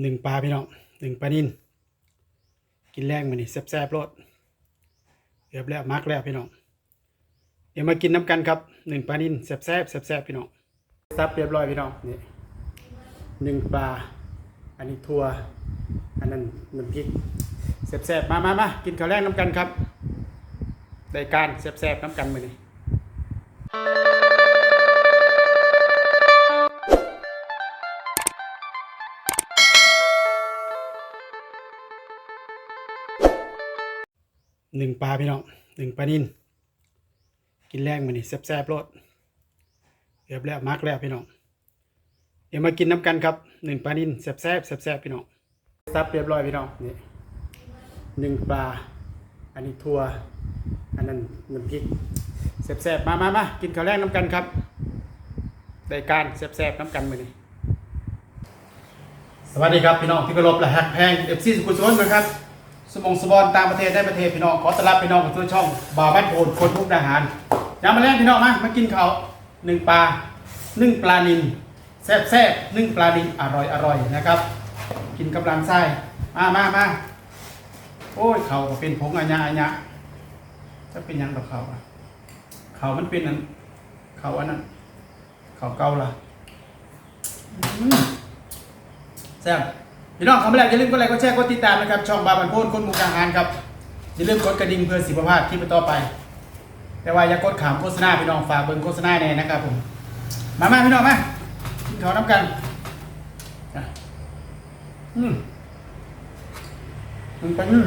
หนึ่งปลาพี่น้องหนึ่งปลานินกินแรงมันนี่แซ่บๆรสเรียบแล้วมักแล้วพี่น้องเดี๋ยวมากินน้ำกันครับหนึ่งปลานินแซ่บๆแซ่บๆพี่น้องซับเรียบร้อยพี่น้องนี่หนึ่งปลาอันนี้ทัวอันนั้นน้ำพริกแซ่บๆมามามากินข้าวแรกน้ำกันครับได้การแซ่บๆน้ำกันมือนี้ หนึ่งปลาพี่น้องหนึ่งปลานินกินแรงมันนี่แซ่บๆรสเรียบแล้วมักแล้วพี่น้องเดี๋ยวมากินน้ำกันครับหนึ่งปลานินแซ่บๆแซ่บๆพี่น้องซับเรียบร้อยพี่น้องนี่หนึ่งปลา อันนี้ทัวอันนั้นน้ำพริกแซ่บๆมามามากินข้าวแรกน้ำกันครับได้การแซ่บๆน้ำกันมือนี้สวัสดีครับพี่น้องที่เคารพและฮักแพงเอฟซีสุขุมสุวรนะครับ สมองสบอนตางประเทศได้ประเทศพี่น้องขอต้อนรับพี่น้องข้าสู่ช่องบ่าวบ้านโพนคนมุกดาหารยามมาแรกพี่น้องมามากินข้าวหนึ่งปลานึ่งปลานินแซ่บแซ่บนึ่งปลานินอร่อยอร่อยนะครับ กินกำลังไส้มามามาโอ้ยเขาก็เป็นผงอัญญาอัญญาจะเป็นยังดอกเขาอะเขามันเป็นอันเขาอันนั้นเขาเกาล่ะแซ่บ พี่น้องคำแรกอย่าลืมกดไลค์กดแชร์กดติดตามนะครับช่องบาบันโพนคนมุกดาหารครับอย่าลืมกดกระดิ่งเพื่อสิบพลาดที่ต่อไป แต่ว่าอย่ากดขามโฆษณาพี่น้องฝากเบิ่งโฆษณาแน่นะครับผมมามาพี่น้องมากินข้าวน้ำกันอะอืมมันไปอืม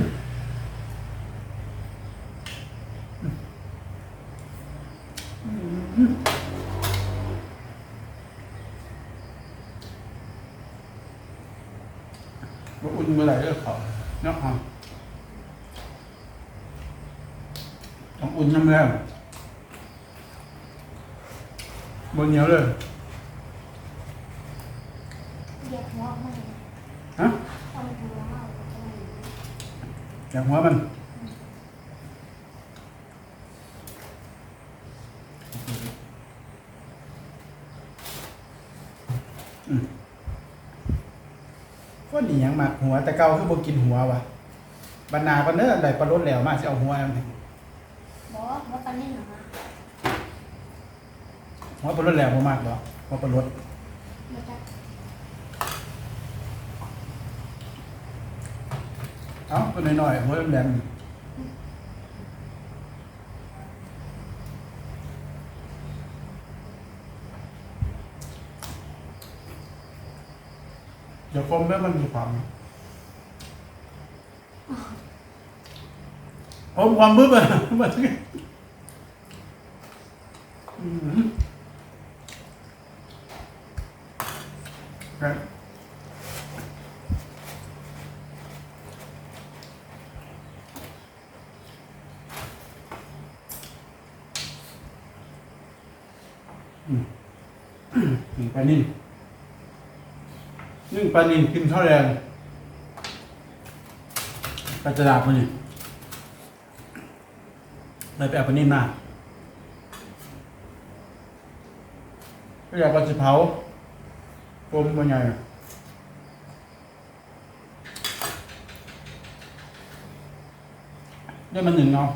อืมอืม ว่าอุ่น เมื่อไหร่เลิกเขาเนาะฮะต้องอุ่นน้ำแล้วบนเหนียวเลยเรียกหัวมันฮะทำหัวมันอย่างหัวมัน หนียังมาหัว แต่เก่าคือบ่กินหัววะบรรณาก็เนื้ออะไรปลาลดแล้วมาสิเอาหัวเอาหนึ่งบอกว่าปลานิ่มเหรอคะหัวปลาลดแล้วบ่มากหรอกหัวปลาลดมันจะเอ้าตัวน้อยๆหัวแหลมๆเดี๋ยว คมแล้วมันมีความผมความบึ้บอะมาถึงอืมครับนึ่งปลานิ่นนึ่ง ปลานินกินข้าวแรงปลาจะดมานี่ไปไปเอาปลานินมาก็อยากปลาสิเผาปมมันใหญ่ได้มันหนึ่งเนาะ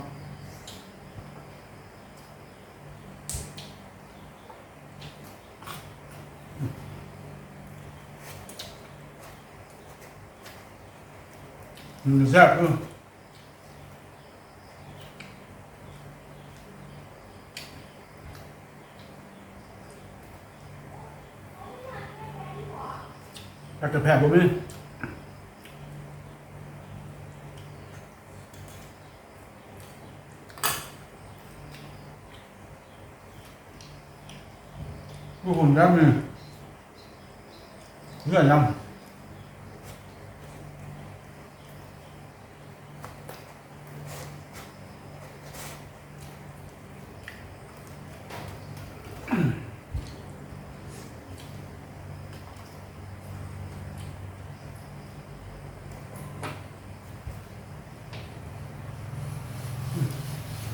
แซ่บเอออยากจะแพ้ผมไหมผู้คนรับเนี่ยเพื่อนนำ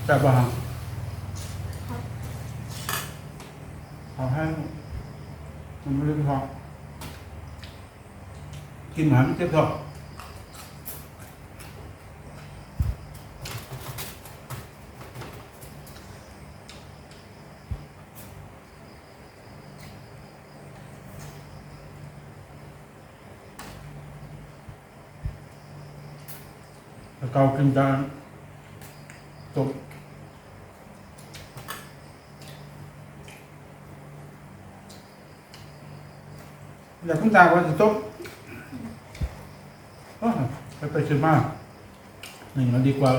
แต่บางเอาให้มันไม่ได้พอกินหมาไม่เจ็บท้องแล้วก็กินจานจบอยากคุณ ตาว่าจะจบอ้าวไปไปชิมมากหนึ่งมันดีกว่า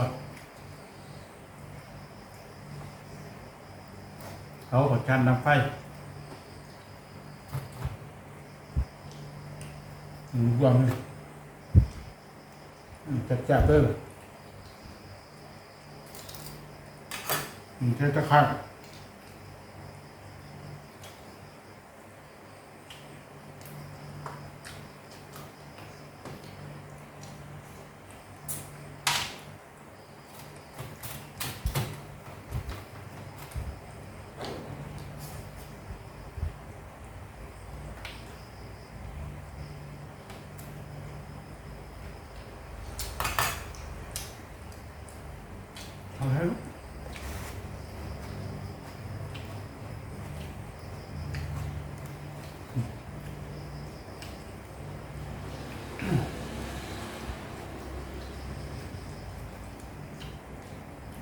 เขาขอการนำไฟอืมกวาเลยอืมจับจับๆเด้ออืมแค่ตะขาบ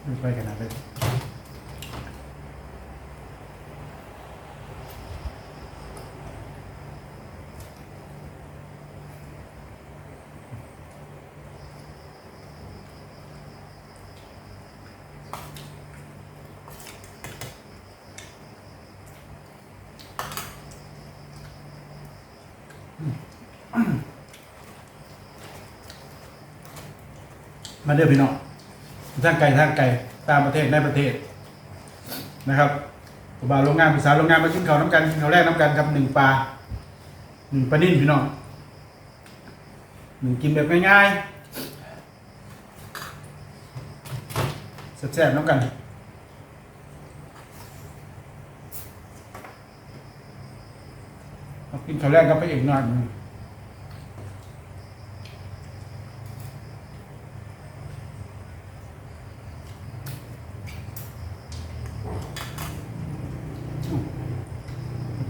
ไม่ไปกันนะเลยมาเด้อพี่น้อง ทางไกลทางไกลตามประเทศในประเทศนะครับผมบาโรงงานภาษาโรงงานมากินข้าวน้ำกันกินข้าวแรกน้ำกันกับหนึ่งปลาหนึ่งปลานิ่นพี่น้องหนึ่งกินแบบง่ายๆแซ่บๆน้ำกันกินข้าวแรกกับพระเอกหน่อยหนึ่ง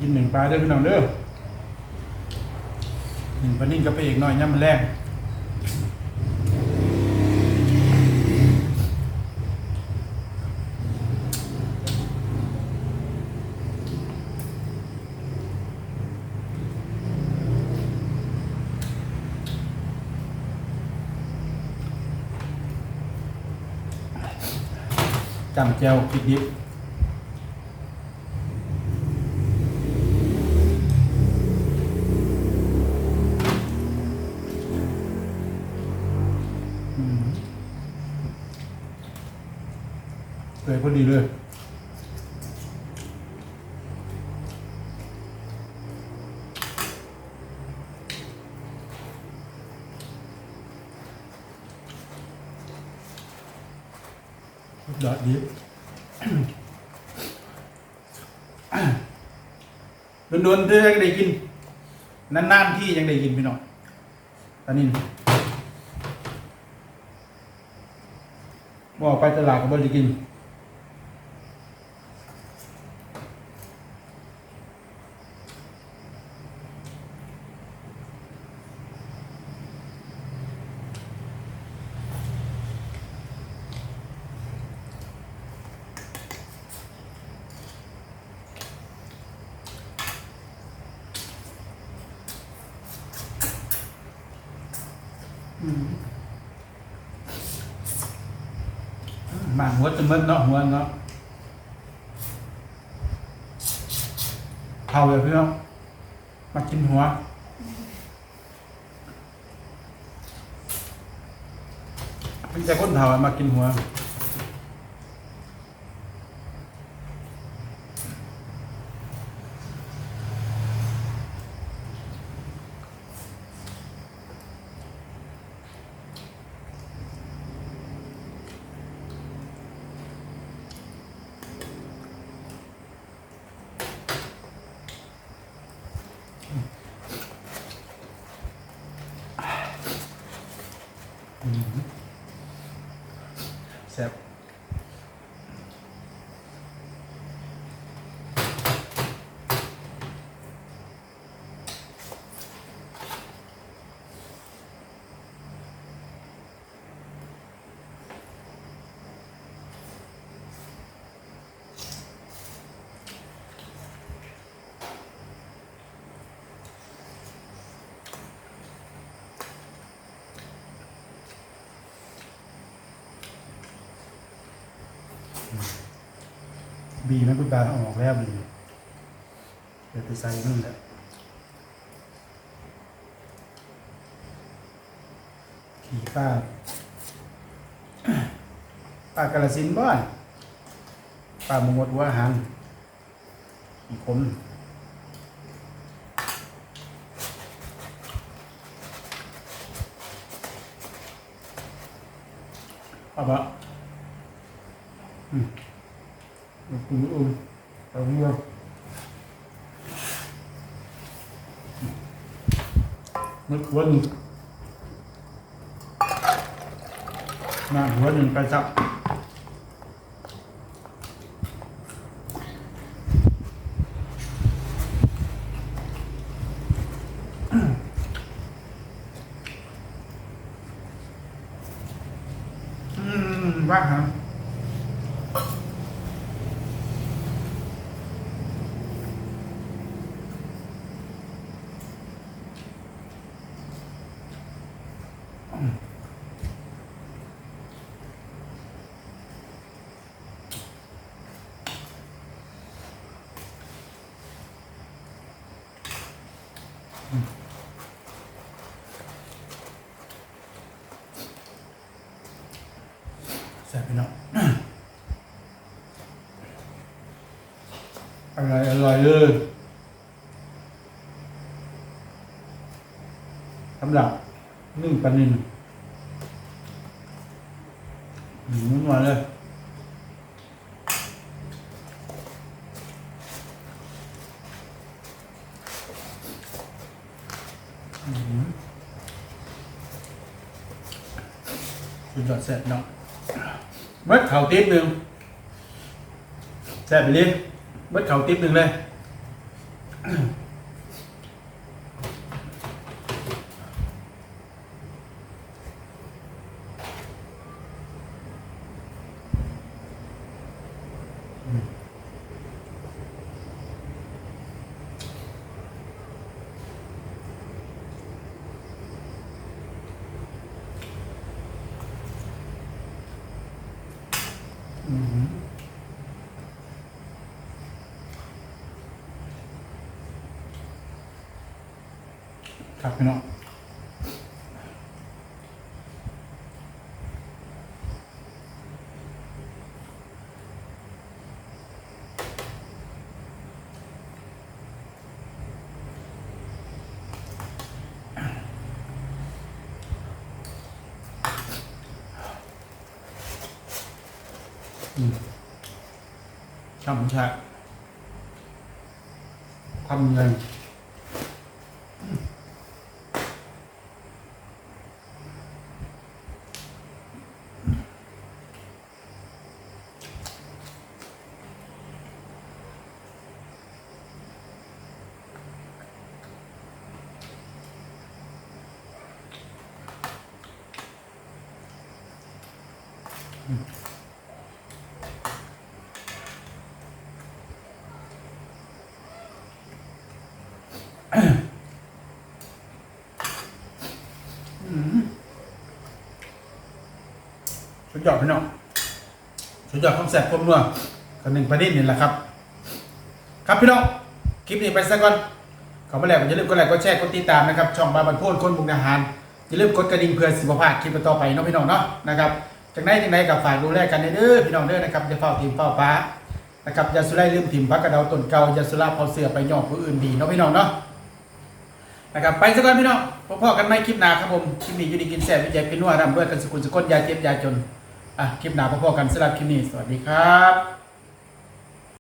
กินหนึ่ง ปลาเด้อพี่น้องเด้อหนึ่งปลานิ่งกับไปเอกหน่อยย่ำมันแรงจำแจวพริกดิบ ดีเลยดอดดีโดนๆเธอยังได้กิน นานๆที่ยังได้กินพี่น้องตอนนี้บอกไปตลาดก็บ่ได้กิน หมาหัวจะมึนเนาะหัวเนาะเบีนะคุณตาอาออกแล้วบีเดี๋ยวไปใส่นั่นแหละขี่ป้าป้ากาลสินบ้านป้ามงดหัวอาหารอีกคนเอาปะอืม อืมอืมอืมเอาเงี้ยมันหัวหนึ่งมาหัวหนึ่งไปจับ อืมว่าครับ แซ่บไปเนาะ อร่อยอร่อยเลยสำหรับนึ่งปลานินหนึ่งมาเลยอื้อหือดยอดแซ่บเนาะเบิดเข่าติ๊บหนึ่งแซ่บไปเลย เบิดเข่าติ๊บหนึ่งเลย อืม ครับพี่น้องช่ำชาทำเงิน สุดยอดพี่น้องสุดยอดความแซ่บความนัวกันหนึ่งประเด็นนี่แหละครับ ครับพี่น้อง คลิปนี้ไปซะก่อนขอมาแล้วอย่าลืมกดไลค์กดแชร์กดติดตามนะครับ ช่องบาบันโพนคนบุกอาหารอย่าลืมกดกระดิ่งเพื่อสิบพลาดคลิปต่อไปเนาะพี่น้องเนาะนะครับ จากไหนจากไหนกับฝากดูแลกันเด้อพี่น้องเด้อนะครับอย่าเฝ้าทีมเฝ้าฟ้านะครับอย่าสุไลลืมทีมพักกระเดาต้นเก่าอย่าสุราเผาเสือไปย่อผู้อื่นดีเนาะพี่น้องเนาะนะครับไปสัก่อนพี่น้องพบกันไม่คลิปหน้าครับผมคลิปนี้อยู่ดีกินแซ่บวิจัยเป็นนัวร่ำรวยกันสกุลสุขนยาเจ็บยาจนอะคลิปหน้าพบกันสำหรับคลิปนี้สวัสดีครับ